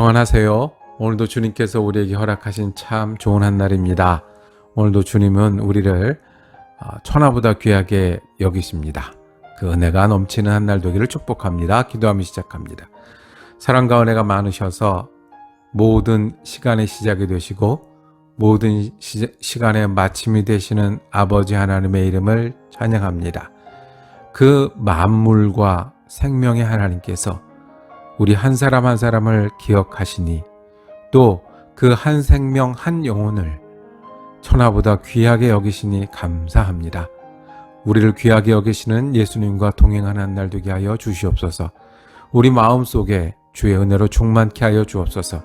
평안하세요. 오늘도 주님께서 우리에게 허락하신 참 좋은 한 날입니다. 오늘도 주님은 우리를 어, 천하보다 귀하게 여기십니다. 그 은혜가 넘치는 한 날 되기를 축복합니다. 기도하며 시작합니다. 사랑과 은혜가 많으셔서 모든 시간의 시작이 되시고 모든 시, 시간의 마침이 되시는 아버지 하나님의 이름을 찬양합니다. 그 만물과 생명의 하나님께서 우리 한 사람 한 사람을 기억하시니 또 그 한 생명 한 영혼을 천하보다 귀하게 여기시니 감사합니다. 우리를 귀하게 여기시는 예수님과 동행하는 날 되게 하여 주시옵소서. 우리 마음 속에 주의 은혜로 충만케 하여 주옵소서.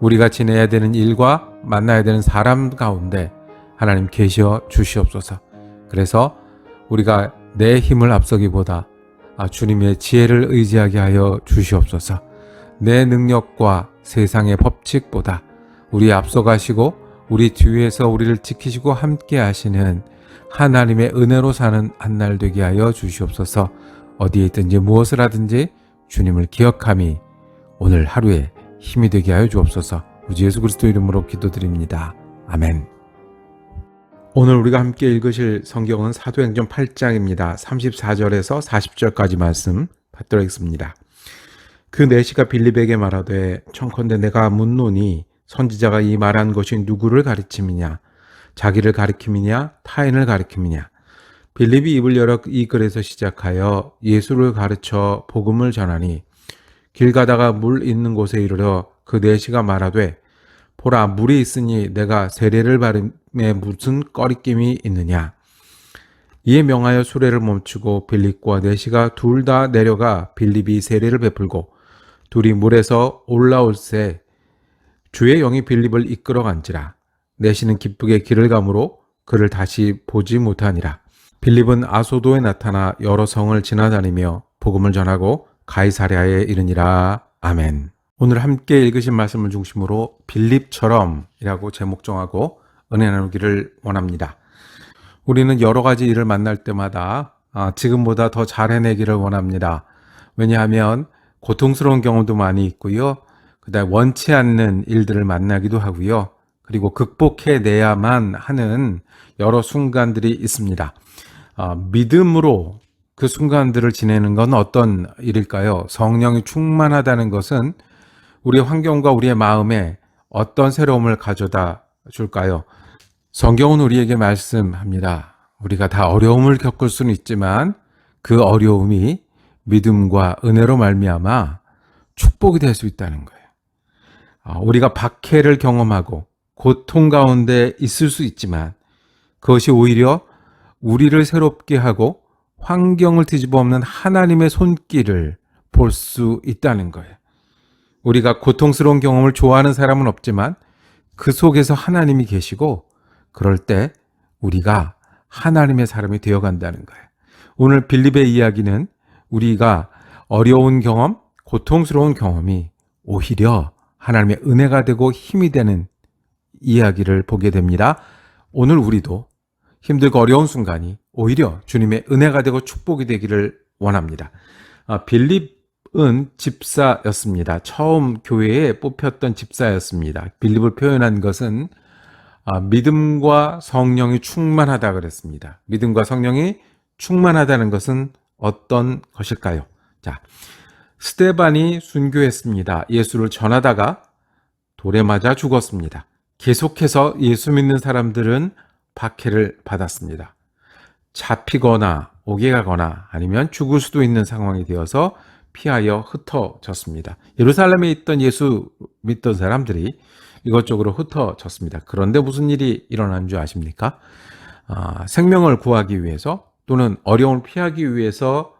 우리가 지내야 되는 일과 만나야 되는 사람 가운데 하나님 계셔 주시옵소서. 그래서 우리가 내 힘을 앞서기보다 아, 주님의 지혜를 의지하게 하여 주시옵소서. 내 능력과 세상의 법칙보다 우리 앞서가시고 우리 뒤에서 우리를 지키시고 함께 하시는 하나님의 은혜로 사는 한 날 되게 하여 주시옵소서. 어디에 있든지 무엇을 하든지 주님을 기억함이 오늘 하루에 힘이 되게 하여 주옵소서. 우리 예수 그리스도 이름으로 기도드립니다. 아멘. 오늘 우리가 함께 읽으실 성경은 사도행전 8장입니다. 34절에서 40절까지 말씀 받도록 하겠습니다. 그 내시가 빌립에게 말하되 청컨대 내가 묻노니 선지자가 이 말한 것이 누구를 가르침이냐 자기를 가리킴이냐 타인을 가리킴이냐 빌립이 입을 열어 이 글에서 시작하여 예수를 가르쳐 복음을 전하니 길 가다가 물 있는 곳에 이르러 그 내시가 말하되 보라 물이 있으니 내가 세례를 에 무슨 꺼리낌이 있느냐? 이에 명하여 수레를 멈추고 빌립과 내시가 둘 다 내려가 빌립이 세례를 베풀고 둘이 물에서 올라올새 주의 영이 빌립을 이끌어 간지라. 내시는 기쁘게 길을 가므로 그를 다시 보지 못하니라. 빌립은 아소도에 나타나 여러 성을 지나다니며 복음을 전하고 가이사랴에 이르니라. 아멘. 오늘 함께 읽으신 말씀을 중심으로 빌립처럼이라고 제목 정하고 은혜 나누기를 원합니다. 우리는 여러 가지 일을 만날 때마다 아, 지금보다 더 잘 해내기를 원합니다. 왜냐하면 고통스러운 경험도 많이 있고요. 그다음 원치 않는 일들을 만나기도 하고요. 그리고 극복해내야만 하는 여러 순간들이 있습니다. 아, 믿음으로 그 순간들을 지내는 건 어떤 일일까요? 성령이 충만하다는 것은 우리 환경과 우리의 마음에 어떤 새로움을 가져다 줄까요? 성경은 우리에게 말씀합니다. 우리가 다 어려움을 겪을 수는 있지만 그 어려움이 믿음과 은혜로 말미암아 축복이 될 수 있다는 거예요. 아, 우리가 박해를 경험하고 고통 가운데 있을 수 있지만 그것이 오히려 우리를 새롭게 하고 환경을 뒤집어 엎는 하나님의 손길을 볼 수 있다는 거예요. 우리가 고통스러운 경험을 좋아하는 사람은 없지만 그 속에서 하나님이 계시고 그럴 때 우리가 하나님의 사람이 되어 간다는 거예요. 오늘 빌립의 이야기는 우리가 어려운 경험, 고통스러운 경험이 오히려 하나님의 은혜가 되고 힘이 되는 이야기를 보게 됩니다. 오늘 우리도 힘들고 어려운 순간이 오히려 주님의 은혜가 되고 축복이 되기를 원합니다. 아, 빌립은 집사였습니다. 처음 교회에 뽑혔던 집사였습니다. 빌립을 표현한 것은 아, 믿음과 성령이 충만하다 그랬습니다. 믿음과 성령이 충만하다는 것은 어떤 것일까요? 자, 스테반이 순교했습니다. 예수를 전하다가 돌에 맞아 죽었습니다. 계속해서 예수 믿는 사람들은 박해를 받았습니다. 잡히거나 오게 가거나 아니면 죽을 수도 있는 상황이 되어서 피하여 흩어졌습니다. 예루살렘에 있던 예수 믿던 사람들이 이것저것으로 흩어졌습니다. 그런데 무슨 일이 일어난 줄 아십니까? 아, 생명을 구하기 위해서 또는 어려움을 피하기 위해서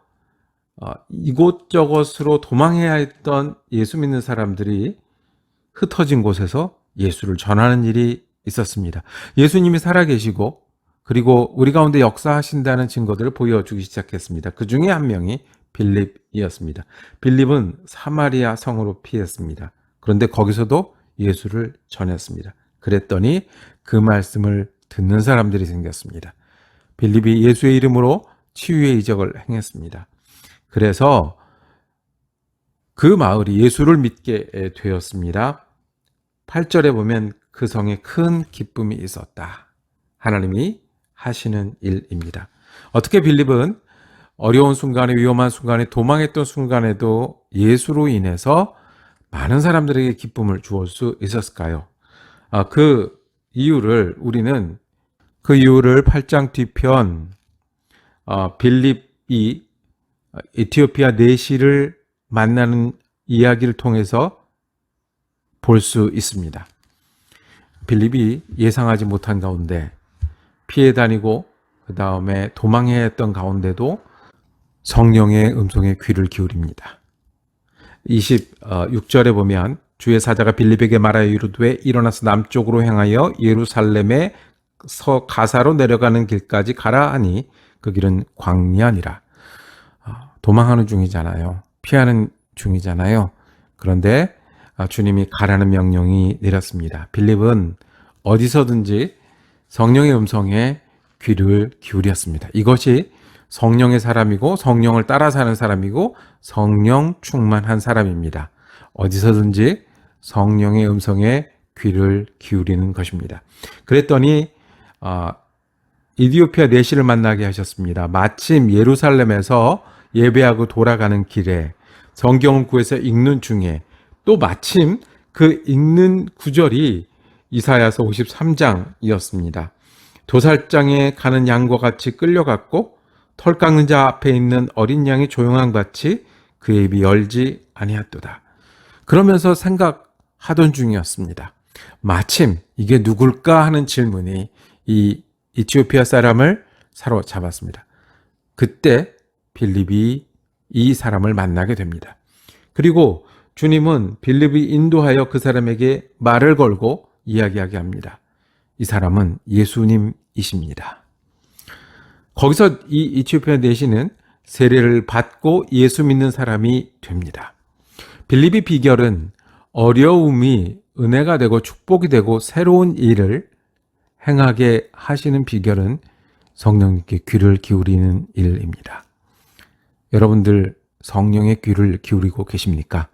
어, 이곳저곳으로 도망해야 했던 예수 믿는 사람들이 흩어진 곳에서 예수를 전하는 일이 있었습니다. 예수님이 살아계시고 그리고 우리 가운데 역사하신다는 증거들을 보여주기 시작했습니다. 그 중에 한 명이 빌립이었습니다. 빌립은 사마리아 성으로 피했습니다. 그런데 거기서도 예수를 전했습니다. 그랬더니 그 말씀을 듣는 사람들이 생겼습니다. 빌립이 예수의 이름으로 치유의 이적을 행했습니다. 그래서 그 마을이 예수를 믿게 되었습니다. 8절에 보면 그 성에 큰 기쁨이 있었다. 하나님이 하시는 일입니다. 어떻게 빌립은 어려운 순간에 위험한 순간에 도망했던 순간에도 예수로 인해서 많은 사람들에게 기쁨을 주을 수 있었을까요? 아, 그 이유를 우리는 그 이유를 8장 뒤편 어, 빌립이 에티오피아 내시를 만나는 이야기를 통해서 볼 수 있습니다. 빌립이 예상하지 못한 가운데 피해 다니고 그 다음에 도망해야 했던 가운데도 성령의 음성에 귀를 기울입니다. 26절에 보면 주의 사자가 빌립에게 말하여 이르되 일어나서 남쪽으로 향하여 예루살렘에 서 가사로 내려가는 길까지 가라 하니 그 길은 광야니라. 아, 도망하는 중이잖아요. 피하는 중이잖아요. 그런데 아, 주님이 가라는 명령이 내렸습니다. 빌립은 어디서든지 성령의 음성에 귀를 기울였습니다. 이것이 성령의 사람이고 성령을 따라 사는 사람이고 성령 충만한 사람입니다. 어디서든지 성령의 음성에 귀를 기울이는 것입니다. 그랬더니 어, 이디오피아 내시를 만나게 하셨습니다. 마침 예루살렘에서 예배하고 돌아가는 길에 성경을 구해서 읽는 중에 또 마침 그 읽는 구절이 이사야서 53장이었습니다. 도살장에 가는 양과 같이 끌려갔고 털 깎는 자 앞에 있는 어린 양이 조용한 같이 그의 입이 열지 아니하도다. 그러면서 생각하던 중이었습니다. 마침 이게 누굴까 하는 질문이 이 이티오피아 사람을 사로잡았습니다. 그때 빌립이 이 사람을 만나게 됩니다. 그리고 주님은 빌립이 인도하여 그 사람에게 말을 걸고 이야기하게 합니다. 이 사람은 예수님이십니다. 거기서 이 이티오피아 내시는 세례를 받고 예수 믿는 사람이 됩니다. 빌립의 비결은 어려움이 은혜가 되고 축복이 되고 새로운 일을 행하게 하시는 비결은 성령님께 귀를 기울이는 일입니다. 여러분들 성령의 귀를 기울이고 계십니까?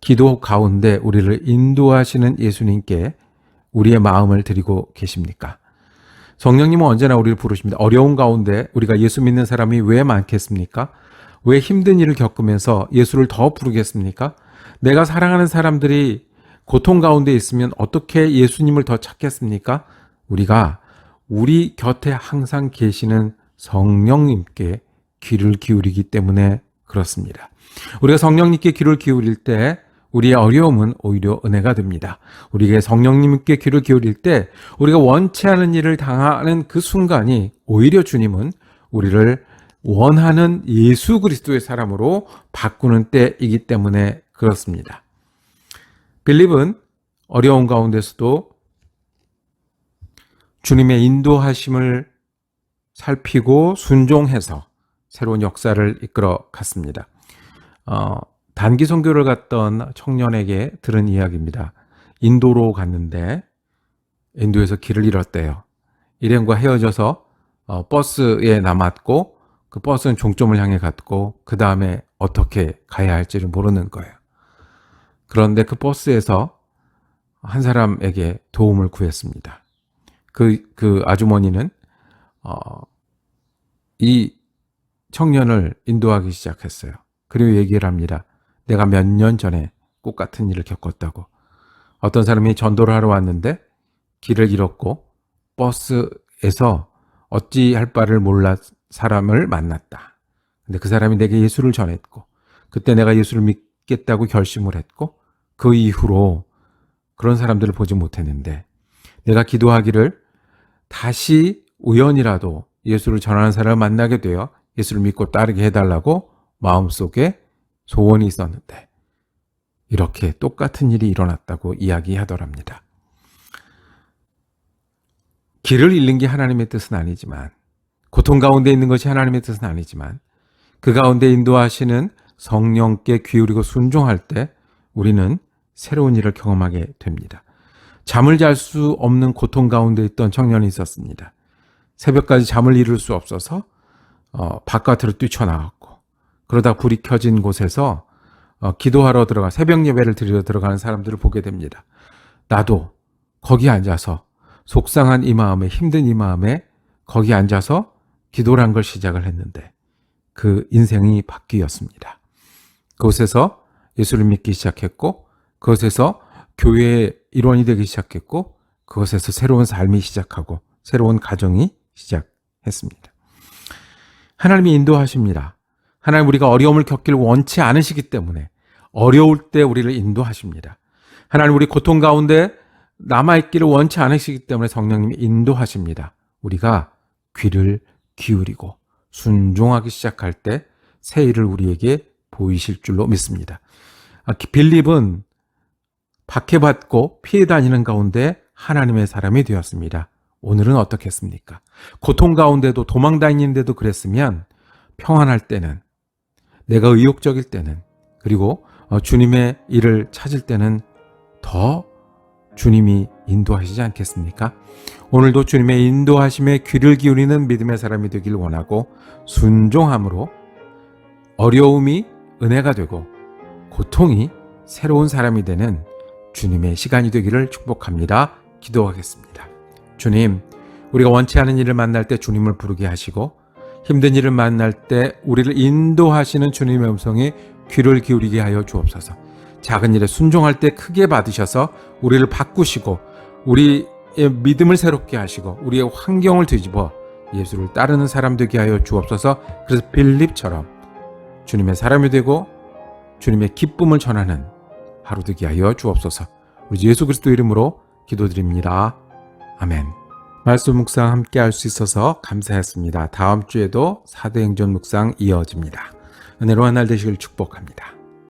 기도 가운데 우리를 인도하시는 예수님께 우리의 마음을 드리고 계십니까? 성령님은 언제나 우리를 부르십니다. 어려운 가운데 우리가 예수 믿는 사람이 왜 많겠습니까? 왜 힘든 일을 겪으면서 예수를 더 부르겠습니까? 내가 사랑하는 사람들이 고통 가운데 있으면 어떻게 예수님을 더 찾겠습니까? 우리가 우리 곁에 항상 계시는 성령님께 귀를 기울이기 때문에 그렇습니다. 우리가 성령님께 귀를 기울일 때 우리의 어려움은 오히려 은혜가 됩니다. 우리가 성령님께 귀를 기울일 때 우리가 원치 않은 일을 당하는 그 순간이 오히려 주님은 우리를 원하는 예수 그리스도의 사람으로 바꾸는 때이기 때문에 그렇습니다. 빌립은 어려운 가운데서도 주님의 인도하심을 살피고 순종해서 새로운 역사를 이끌어 갔습니다. 어, 단기 선교를 갔던 청년에게 들은 이야기입니다. 인도로 갔는데 인도에서 길을 잃었대요. 일행과 헤어져서 어, 버스에 남았고 그 버스는 종점을 향해 갔고 그 다음에 어떻게 가야 할지를 모르는 거예요. 그런데 그 버스에서 한 사람에게 도움을 구했습니다. 그, 그 아주머니는, 어, 이 청년을 인도하기 시작했어요. 그리고 얘기를 합니다. 내가 몇 년 전에 꼭 같은 일을 겪었다고. 어떤 사람이 전도를 하러 왔는데 길을 잃었고 버스에서 어찌 할 바를 몰라 사람을 만났다. 근데 그 사람이 내게 예수를 전했고 그때 내가 예수를 믿겠다고 결심을 했고 그 이후로 그런 사람들을 보지 못했는데 내가 기도하기를 다시 우연이라도 예수를 전하는 사람을 만나게 되어 예수를 믿고 따르게 해달라고 마음속에 소원이 있었는데 이렇게 똑같은 일이 일어났다고 이야기하더랍니다. 길을 잃는 게 하나님의 뜻은 아니지만 고통 가운데 있는 것이 하나님의 뜻은 아니지만 그 가운데 인도하시는 성령께 기울이고 순종할 때 우리는 새로운 일을 경험하게 됩니다. 잠을 잘 수 없는 고통 가운데 있던 청년이 있었습니다. 새벽까지 잠을 이룰 수 없어서 어, 바깥으로 뛰쳐나갔고 그러다 불이 켜진 곳에서 어, 기도하러 들어가 새벽 예배를 드리러 들어가는 사람들을 보게 됩니다. 나도 거기 앉아서 속상한 이 마음에 힘든 이 마음에 거기 앉아서 기도란 걸 시작을 했는데 그 인생이 바뀌었습니다. 그곳에서 예수를 믿기 시작했고 그곳에서 교회의 일원이 되기 시작했고 그것에서 새로운 삶이 시작하고 새로운 가정이 시작했습니다. 하나님이 인도하십니다. 하나님 우리가 어려움을 겪기를 원치 않으시기 때문에 어려울 때 우리를 인도하십니다. 하나님 우리 고통 가운데 남아있기를 원치 않으시기 때문에 성령님이 인도하십니다. 우리가 귀를 기울이고 순종하기 시작할 때 새 일을 우리에게 보이실 줄로 믿습니다. 아, 빌립은 박해받고 피해 다니는 가운데 하나님의 사람이 되었습니다. 오늘은 어떻겠습니까? 고통 가운데도 도망 다니는데도 그랬으면 평안할 때는 내가 의욕적일 때는 그리고 어, 주님의 일을 찾을 때는 더 주님이 인도하시지 않겠습니까? 오늘도 주님의 인도하심에 귀를 기울이는 믿음의 사람이 되길 원하고 순종함으로 어려움이 은혜가 되고 고통이 새로운 사람이 되는 주님의 시간이 되기를 축복합니다. 기도하겠습니다. 주님, 우리가 원치 않은 일을 만날 때 주님을 부르게 하시고 힘든 일을 만날 때 우리를 인도하시는 주님의 음성에 귀를 기울이게 하여 주옵소서. 작은 일에 순종할 때 크게 받으셔서 우리를 바꾸시고 우리의 믿음을 새롭게 하시고 우리의 환경을 뒤집어 예수를 따르는 사람 되게 하여 주옵소서. 그래서 빌립처럼 주님의 사람이 되고 주님의 기쁨을 전하는 하루 되게 하여 주옵소서. 우리 예수 그리스도 이름으로 기도드립니다. 아멘. 말씀 묵상 함께 할 수 있어서 감사했습니다. 다음 주에도 사도행전 묵상 이어집니다. 은혜로운 날 되시길 축복합니다.